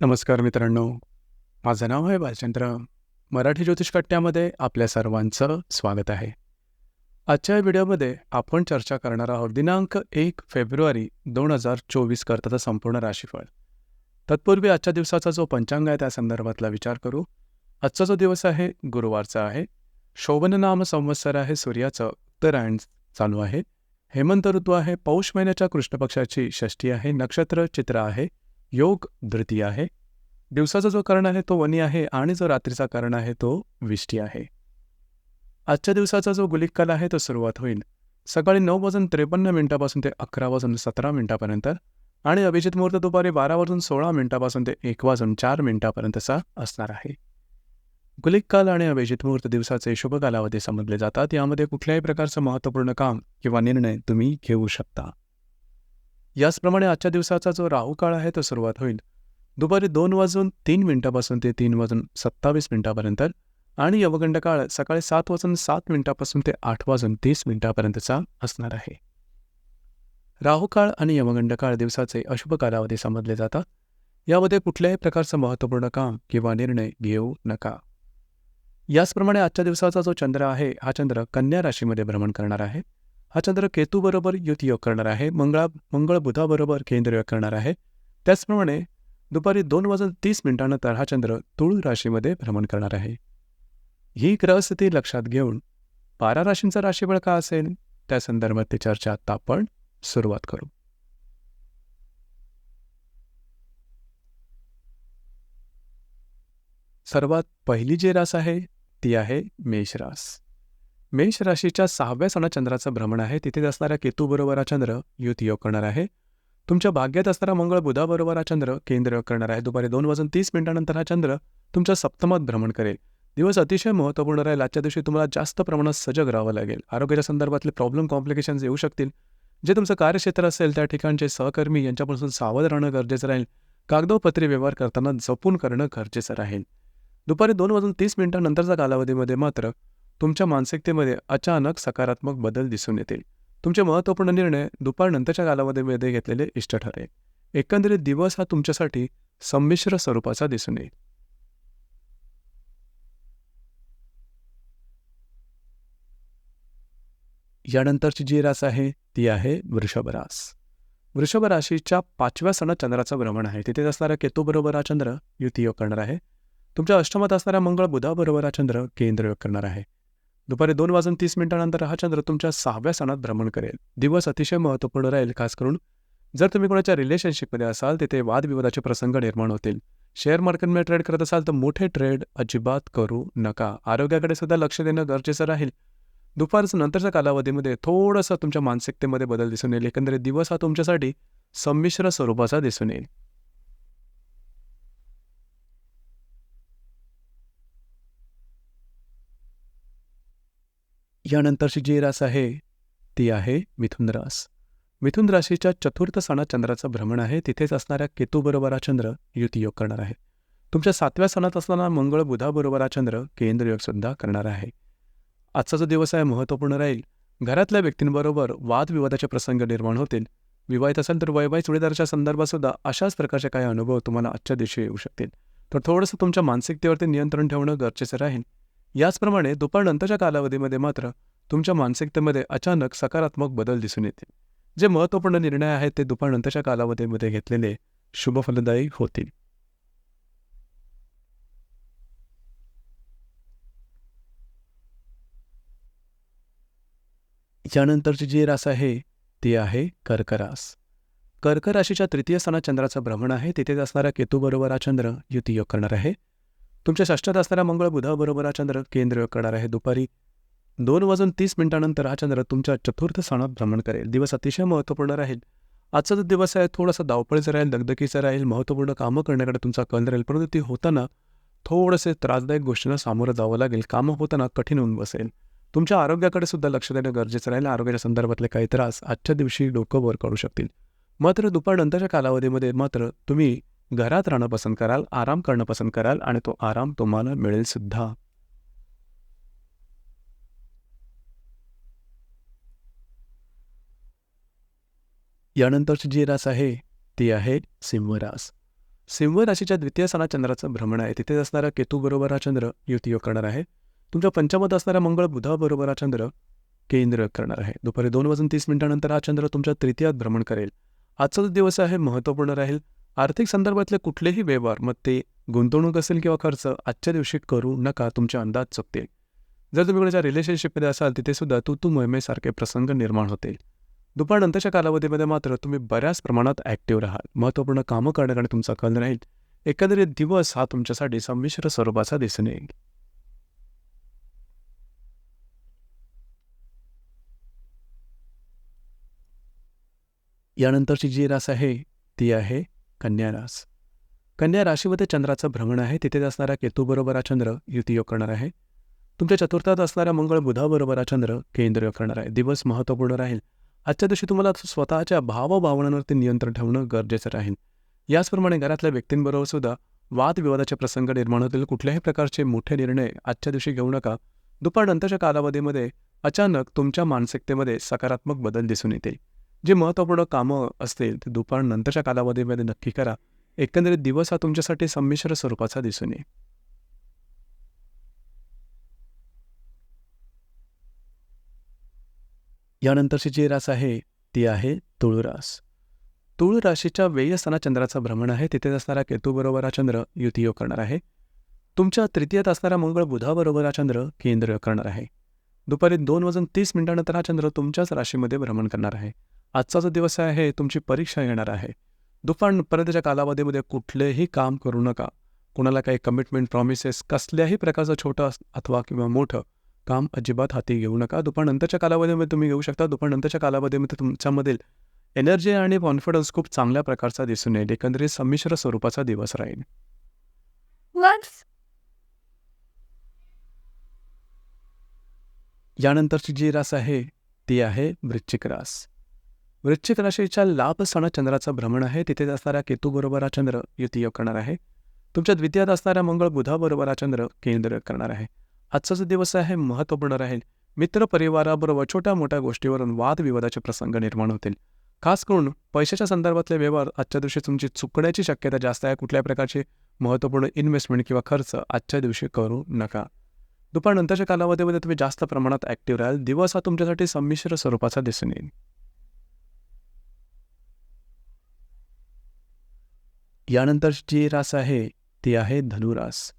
नमस्कार मित्रांनो. माझं नाव आहे बालचंद्र. मराठी ज्योतिष कट्ट्यामध्ये आपल्या सर्वांचं स्वागत आहे. आजच्या व्हिडिओमध्ये आपण चर्चा करणार आहोत दिनांक एक फेब्रुवारी दोन हजार चोवीस करताचा संपूर्ण राशीफळ. तत्पूर्वी आजच्या दिवसाचा जो पंचांग आहे त्या संदर्भातला विचार करू. आजचा जो दिवस आहे गुरुवारचा आहे. शोभन नाम संवत्सर आहे सूर्याचं उत्तरायण चालू आहे. हेमंत ऋतू आहे पौष महिन्याच्या कृष्णपक्षाची षष्ठी आहे नक्षत्र चित्र आहे. योग धृती आहे. दिवसाचा जो कर्ण आहे तो वनी आहे आणि जो रात्रीचा कर्ण आहे तो विष्टी आहे. आजच्या दिवसाचा जो गुलिक काल आहे तो सुरुवात होईल. सकाळी नऊ वाजून त्रेपन्न मिनिटापासून ते अकरा वाजून सतरा मिनिटापर्यंत आणि अभिजित मुहूर्त दुपारी बारा वाजून सोळा मिनिटापासून ते एक वाजून चार मिनिटापर्यंतचा असणार आहे. गुलिक काल आणि अभिजित मुहूर्त दिवसाचे शुभ कालावधी समजले जातात. यामध्ये कुठल्याही प्रकारचं महत्त्वपूर्ण काम किंवा निर्णय तुम्ही घेऊ शकता. याचप्रमाणे आजच्या दिवसाचा जो राहूकाळ आहे तो सुरुवात होईल. दुपारी दोन वाजून तीन मिनिटापासून ते तीन वाजून सत्तावीस मिनिटापर्यंत आणि यवगंड काळ सकाळी सात वाजून सात मिनिटापासून ते आठ वाजून तीस मिनिटापर्यंतचा असणार आहे. राहुकाळ आणि यमगंड काळ दिवसाचे अशुभ कालावधी समजले जातात. यामध्ये कुठल्याही प्रकारचं महत्त्वपूर्ण काम किंवा निर्णय घेऊ नका. याचप्रमाणे आजच्या दिवसाचा जो चंद्र आहे हा चंद्र कन्या राशीमध्ये भ्रमण करणार आहे. हा चंद्र केतूबरोबर युतियोग करणार आहे मंगळा मंगळ बुधाबरोबर केंद्रयोग करणार आहे. त्याचप्रमाणे दुपारी दोन वाजून तीस मिनिटानंतर हा चंद्र तुळ राशीमध्ये भ्रमण करणार आहे. ही ग्रहस्थिती लक्षात घेऊन बारा राशींचा राशीबळ का असेल? त्या संदर्भातली चर्चा आता आपण सुरुवात करू. सर्वात पहिली जी रास आहे ती आहे मेषरास मेष राशीच्या सहाव्या सणा चंद्राचं भ्रमण आहे. तिथे असणाऱ्या केतूबरोबर हा चंद्र युतियोग करणार आहे. तुमच्या भाग्यात असणारा मंगळ बुधाबरोबर हा चंद्र केंद्र योग करणार आहे. दुपारी दोन वाजून तीस मिनिटानंतर हा चंद्र तुमच्या सप्तमात भ्रमण करेल. दिवस अतिशय महत्त्वपूर्ण राहील. आजच्या दिवशी तुम्हाला जास्त प्रमाणात सजग राहावं लागेल. आरोग्याच्या संदर्भातले प्रॉब्लेम कॉम्प्लिकेशन्स येऊ शकतील. जे तुमचं कार्यक्षेत्र असेल त्या ठिकाणचे सहकर्मी यांच्यापासून सावध राहणं गरजेचं राहील. कागदोपत्री व्यवहार करताना जपून करणं गरजेचं राहील. दुपारी दोन वाजून तीस मिनिटांनंतरच्या कालावधीमध्ये मात्र तुमच्या मानसिकतेमध्ये अचानक सकारात्मक बदल दिसून येतील. तुमचे महत्त्वपूर्ण निर्णय दुपारनंतरच्या कालावधीमध्ये घेतलेले इष्ट ठरेल. एकंदरीत दिवस हा तुमच्यासाठी संमिश्र स्वरूपाचा दिसून येईल. यानंतरची जी रास आहे ती आहे वृषभ रास. वृषभ राशीच्या पाचव्या सणात चंद्राचं भ्रमण आहे. तिथे असणाऱ्या केतूबरोबर हा चंद्र युतीयोग करणार आहे. तुमच्या अष्टमात असणाऱ्या मंगळ बुधाबरोबर हा चंद्र केंद्रयोग करणार आहे. दुपारी दोन वाजून तीस मिनिटानंतर हा चंद्र तुमच्या सहाव्या सणात भ्रमण करेल. दिवस अतिशय महत्त्वपूर्ण राहील खास करून जर तुम्ही कोणाच्या रिलेशनशिपमध्ये असाल तिथे वादविवादाचे प्रसंग निर्माण होतील. शेअर मार्केटमध्ये ट्रेड करत असाल तर मोठे ट्रेड अजिबात करू नका. आरोग्याकडे सुद्धा लक्ष देणं गरजेचं राहील. दुपारचं नंतरच्या कालावधीमध्ये थोडंसं तुमच्या मानसिकतेमध्ये बदल दिसून येईल. एकंदरीत दिवस हा तुमच्यासाठी संमिश्र स्वरूपाचा दिसून येईल. यानंतरची जी रास आहे ती आहे मिथुन रास. मिथुन राशीच्या चतुर्थ सणात चंद्राचं भ्रमण आहे. तिथेच असणाऱ्या केतूबरोबर हा चंद्र युतीयोग करणार आहे. तुमच्या सातव्या सणात असताना मंगळ बुधाबरोबर हा चंद्र केंद्रयोगसुद्धा करणार आहे. आजचा जो दिवस आहे महत्त्वपूर्ण राहील. घरातल्या व्यक्तींबरोबर वादविवादाचे प्रसंग निर्माण होतील. विवाहित असेल तर वैवाहिक जोडीदाराच्या संदर्भातसुद्धा अशाच प्रकारचे काही अनुभव तुम्हाला आजच्या दिवशी येऊ शकतील. तर थोडंसं तुमच्या मानसिकतेवरती नियंत्रण ठेवणं गरजेचं राहील. याचप्रमाणे दुपारनंतरच्या कालावधीमध्ये मात्र तुमच्या मानसिकतेमध्ये अचानक सकारात्मक बदल दिसून येतील. जे महत्त्वपूर्ण निर्णय आहेत ते दुपारनंतरच्या कालावधीमध्ये घेतलेले शुभफलदायी होतील. यानंतरची जी रास आहे ती आहे कर्करास. कर्क राशीच्या तृतीय स्थानात चंद्राचं भ्रमण आहे तिथेच असणाऱ्या केतूबरोबर हा चंद्र युतीयोग करणार आहे. तुमच्या षष्ठात असणाऱ्या मंगळ बुधाबरोबर हा चंद्र केंद्र करणार आहे. दुपारी दोन वाजून तीस मिनिटानंतर हा चंद्र तुमच्या चतुर्थ स्थानात भ्रमण करेल. दिवस अतिशय महत्त्वपूर्ण राहील. आजचा जो दिवस आहे थोडासा धावपळीचा राहील दगदगीचा राहील महत्त्वपूर्ण कामं करण्याकडे तुमचा कल राहील. परंतु ती होताना थोडंसे त्रासदायक गोष्टींना सामोरं जावं लागेल. कामं होताना कठीण होऊन बसेल. तुमच्या आरोग्याकडे सुद्धा लक्ष देणं गरजेचं राहील. आरोग्याच्या संदर्भातले काही त्रास आजच्या दिवशी डोकं वर काढू शकतील. मात्र दुपारनंतरच्या कालावधीमध्ये मात्र तुम्ही घरात राहणं पसंत कराल आराम करणं पसंत कराल आणि तो आराम तुम्हाला मिळेल सुद्धा. यानंतरची जी रास आहे ती आहे सिंहरास. सिंह राशीच्या द्वितीय स्थानात चंद्राचं भ्रमण आहे. तिथे असणारा केतूबरोबर हा चंद्र युतीयोग करणार आहे. तुमच्या पंचमत असणारा मंगळ बुधाबरोबर हा चंद्र केंद्र करणार आहे. दुपारी दोन वाजून तीस मिनिटानंतर हा चंद्र तुमच्या तृतीयात भ्रमण करेल. आजचा जो दिवस आहे महत्त्वपूर्ण राहील. आर्थिक संदर्भातले कुठलेही व्यवहार मग ते गुंतवणूक असेल किंवा खर्च आजच्या दिवशी करू नका तुमचे अंदाज चुकतील. जर तुम्ही कोणाच्या रिलेशनशिपमध्ये असाल तिथे सुद्धा तू तू मोहिमेसारखे प्रसंग निर्माण होतील. दुपारनंतरच्या कालावधीमध्ये मात्र तुम्ही बऱ्याच प्रमाणात ॲक्टिव्ह राहाल. महत्त्वपूर्ण कामं करण्याकडे तुमचा कल राहील. एकंदरीत दिवस हा तुमच्यासाठी संमिश्र स्वरूपाचा दिसून येईल. यानंतरची जी रास आहे ती आहे कन्या रास. कन्या राशीमध्ये चंद्राचं भ्रमण आहे. तिथे असणारा केतूबरोबर हा चंद्र युतीयोग करणार आहे. तुमच्या चतुर्थात असणारा मंगळ बुधाबरोबर हा चंद्र केंद्रयोग करणार आहे. दिवस महत्त्वपूर्ण राहील. आजच्या दिवशी तुम्हाला स्वतःच्या भावभावनांवरती नियंत्रण ठेवणं गरजेचं राहील. याचप्रमाणे घरातल्या व्यक्तींबरोबर सुद्धा वादविवादाचे प्रसंग निर्माण होतील. कुठल्याही प्रकारचे मोठे निर्णय आजच्या दिवशी घेऊ नका. दुपारनंतरच्या कालावधीमध्ये अचानक तुमच्या मानसिकतेमध्ये सकारात्मक बदल दिसून येतील. जे महत्त्वपूर्ण कामं असतील ते दुपारनंतरच्या कालावधीमध्ये नक्की करा. एकंदरीत दिवस हा तुमच्यासाठी संमिश्र स्वरूपाचा दिसून येईल. यानंतरची जी रास आहे ती आहे तुळुरास तुळ राशीच्या वेय असताना चंद्राचा भ्रमण आहे. तिथेच असणारा केतूबरोबर हा चंद्र युतीयोग करणार आहे. तुमच्या तृतीयात असणारा मंगळ बुधाबरोबर हा चंद्र केंद्र करणार आहे. दुपारी दोन वाजून तीस मिनिटानंतर हा चंद्र तुमच्याच राशीमध्ये भ्रमण करणार आहे. आजचा जो दिवस आहे तुमची परीक्षा येणार आहे. दुपारपर्यंतच्या कालावधीमध्ये कुठलेही काम करू नका. कुणाला काही कमिटमेंट प्रॉमिसेस कसल्याही प्रकारचं छोटं अथवा किंवा मोठं काम अजिबात हाती घेऊ नका. दुपारनंतरच्या कालावधीमध्ये तुम्ही घेऊ शकता. दुपारनंतरच्या कालावधीमध्ये तुमच्यामधील एनर्जी आणि कॉन्फिडन्स खूप चांगल्या प्रकारचा दिसून येईल. एकंदरीत संमिश्र स्वरूपाचा दिवस राहील. यानंतरची जी रास आहे ती आहे वृश्चिक रास. वृश्चिक राशीच्या लाभ सण चंद्राचं भ्रमण आहे. तिथे असणाऱ्या केतूबरोबर हा चंद्र युतीयोग करणार आहे. तुमच्या द्वितीयात असणाऱ्या मंगळ बुधाबरोबर हा चंद्र केंद्र करणार आहे. आजचा जो दिवस आहे महत्त्वपूर्ण राहील. मित्र परिवाराबरोबर छोट्या मोठ्या गोष्टीवरून वादविवादाचे प्रसंग निर्माण होतील. खास करून पैशाच्या संदर्भातले व्यवहार आजच्या दिवशी तुमची चुकण्याची शक्यता जास्त आहे. कुठल्या प्रकारचे महत्त्वपूर्ण इन्व्हेस्टमेंट किंवा खर्च आजच्या दिवशी करू नका. दुपारनंतरच्या कालावधीमध्ये तुम्ही जास्त प्रमाणात ॲक्टिव्ह राहाल. दिवस हा तुमच्यासाठी संमिश्र स्वरूपाचा दिसून येईल. यानंतर जी रास आहे ती आहे धनुरास.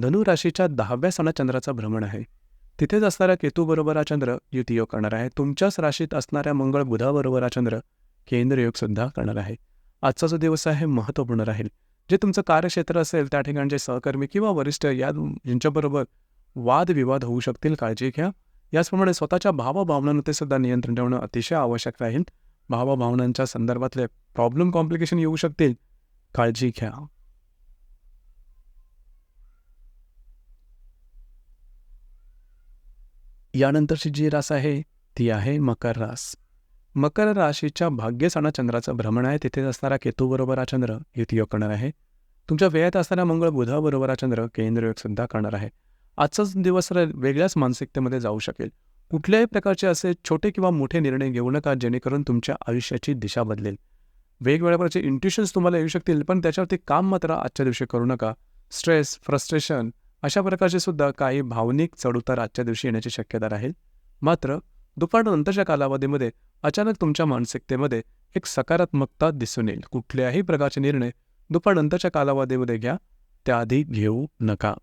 धनुराशीच्या दहाव्या सणा चंद्राचा भ्रमण आहे. तिथेच असणाऱ्या केतूबरोबर हा चंद्र युतीयोग करणार आहे. तुमच्याच राशीत असणाऱ्या मंगळ बुधाबरोबर हा चंद्र केंद्रयोगसुद्धा करणार आहे. आजचा जो दिवस आहे महत्त्वपूर्ण राहील. जे तुमचं कार्यक्षेत्र असेल त्या ठिकाणचे सहकर्मी किंवा वरिष्ठ या यांच्याबरोबर वादविवाद होऊ शकतील काळजी घ्या. याचप्रमाणे स्वतःच्या भावभावनांमध्ये सुद्धा नियंत्रण ठेवणं अतिशय आवश्यक राहील. भावभावनांच्या संदर्भातले प्रॉब्लेम कॉम्प्लिकेशन येऊ शकतील. काळजी घ्या यानंतरची जी रास आहे ती आहे मकर रास. मकर राशीच्या भाग्यसाणा चंद्राचं भ्रमण आहे. तिथेच असणारा केतूबरोबर हा चंद्र युतियोग करणार आहे. तुमच्या वेळात असणारा मंगळ बुधाबरोबर हा चंद्र केंद्रयोग सुद्धा करणार आहे. आजचाच दिवस वेगळ्याच मानसिकतेमध्ये जाऊ शकेल. कुठल्याही प्रकारचे असे छोटे किंवा मोठे निर्णय घेऊ नका जेणेकरून तुमच्या आयुष्याची दिशा बदलेल. वेगवेगळ्या प्रकारचे इंट्युशन्स तुम्हाला येऊ शकतील पण त्याच्यावरती काम मात्र आजच्या दिवशी करू नका. स्ट्रेस फ्रस्ट्रेशन अशा प्रकारचे सुद्धा काही भावनिक चढउतार आजच्या दिवशी येण्याची शक्यता राहील. मात्र दुपारनंतरच्या कालावधीमध्ये अचानक तुमच्या मानसिकतेमध्ये एक सकारात्मकता दिसून येईल. कुठल्याही प्रकारचे निर्णय दुपारनंतरच्या कालावधीमध्ये घ्या. त्याआधी घेऊ नका.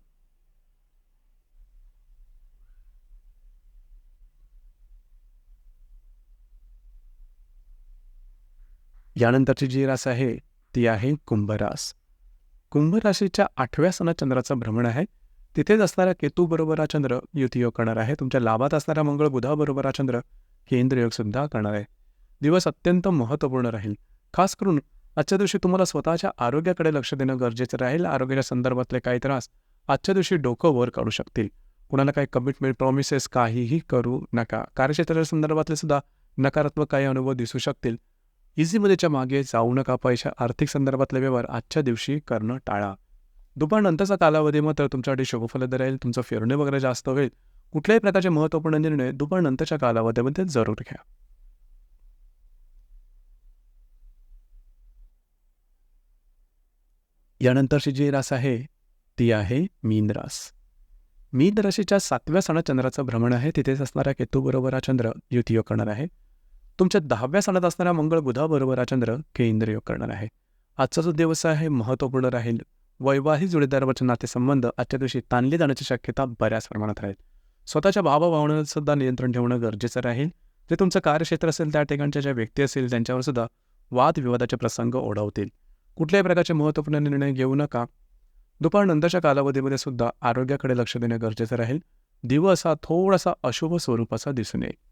यानंतरची जी रास आहे ती आहे कुंभरास. कुंभराशीच्या आठव्या सणात चंद्राचं भ्रमण आहे. तिथेच असणाऱ्या केतूबरोबर हा चंद्र युतीयोग करणार आहे. तुमच्या लाभात असणाऱ्या मंगळ बुधाबरोबर हा चंद्र केंद्रयोगसुद्धा करणार आहे. दिवस अत्यंत महत्त्वपूर्ण राहील. खास करून आजच्या दिवशी तुम्हाला स्वतःच्या आरोग्याकडे लक्ष देणं गरजेचं राहील. आरोग्याच्या संदर्भातले काही त्रास आजच्या दिवशी डोकं वर काढू शकतील. कुणाला काही कमिटमेंट प्रॉमिसेस काहीही करू नका. कार्यक्षेत्राच्या संदर्भातले सुद्धा नकारात्मक काही अनुभव दिसू शकतील. इझीमध्येच्या मागे जाऊ नका पैशा आर्थिक संदर्भातले व्यवहार आजच्या दिवशी करणं टाळा. दुपारनंतरचा कालावधी मात्र तुमच्यासाठी शुभफलद राहील तुमचं फिरणे वगैरे जास्त होईल. कुठल्याही प्रकारचे महत्त्वपूर्ण निर्णय दुपारनंतरच्या कालावधीमध्ये जरूर घ्या. यानंतरची जी रास आहे ती आहे मीन रास. मीन राशीच्या सातव्या सणात चंद्राचं भ्रमण आहे तिथेच असणाऱ्या केतूबरोबर हा चंद्र युतियोग करणार आहे. तुमच्या दहाव्या सणात असणाऱ्या मंगळ बुधाबरोबर हा चंद्र केंद्रयोग करणार आहे. आजचा जो दिवस आहे महत्त्वपूर्ण राहील. वैवाहिक जोडीदारावरचे नातेसंबंध आजच्या दिवशी ताणले जाण्याची शक्यता बऱ्याच प्रमाणात राहील. स्वतःच्या भावभावनेवर सुद्धा नियंत्रण ठेवणं गरजेचं राहील. जे तुमचं कार्यक्षेत्र असेल त्या ठिकाणच्या ज्या व्यक्ती असतील त्यांच्यावर सुद्धा वादविवादाचे प्रसंग ओढवतील. कुठल्याही प्रकारचे महत्त्वपूर्ण निर्णय घेऊ नका. दुपारनंतरच्या कालावधीमध्ये सुद्धा आरोग्याकडे लक्ष देणे गरजेचं राहील. दिवस हा थोडासा अशुभ स्वरूपाचा दिसून येईल.